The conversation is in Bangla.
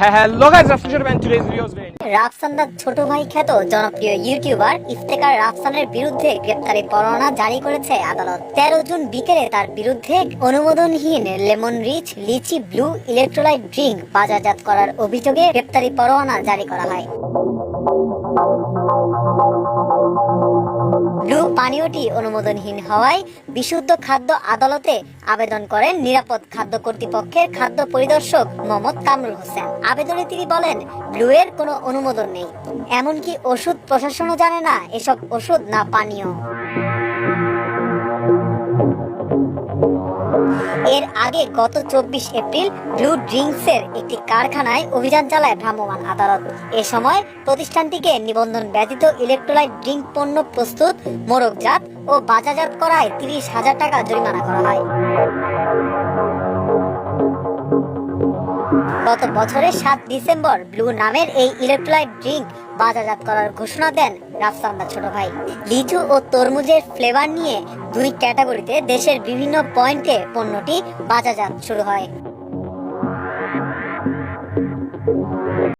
Hello guys Rafsan man today's videos ban Rafsan the ছোট ভাই খ্যাত জনপ্রিয় ইউটিউবার ইফতেকার রাফসানের বিরুদ্ধে গ্রেফতারি পরোয়ানা জারি করেছে আদালত। তেরো জুন বিকেলে তার বিরুদ্ধে অনুমোদনহীন lemon rich, lychee blue, electrolyte drink বাজারজাত করার অভিযোগে গ্রেপ্তারি পরোয়ানা জারি করা হয়। ব্লু পানীয়টি অনুমোদনহীন হওয়ায় বিশুদ্ধ খাদ্য আদালতে আবেদন করেন নিরাপদ খাদ্য কর্তৃপক্ষের খাদ্য পরিদর্শক মোহাম্মদ কামরুল হোসেন। আবেদনে তিনি বলেন ব্লু এর কোনো অনুমোদন নেই। এমনকি ওষুধ প্রশাসনও জানে না এসব ওষুধ না পানীয়। এর আগে গত চব্বিশ এপ্রিল ব্লু ড্রিঙ্কসের একটি কারখানায় অভিযান চালায় ভ্রাম্যমাণ আদালত। এ সময় প্রতিষ্ঠানটিকে নিবন্ধন ব্যতীত ইলেকট্রোলাইট ড্রিঙ্ক পণ্য প্রস্তুত মোড়কজাত ও বাজারজাত করায় তিরিশ হাজার টাকা জরিমানা করা হয়। গত বছরের সাত ডিসেম্বর ব্লু নামের এই ইলেকট্রোলাইট ড্রিঙ্ক বাজারজাত করার ঘোষণা দেন রাফসান্দা ছোট ভাই। লিচু ও তরমুজের ফ্লেভার নিয়ে দুই ক্যাটাগরিতে দেশের বিভিন্ন পয়েন্টে পণ্যটি বাজারজাত শুরু হয়।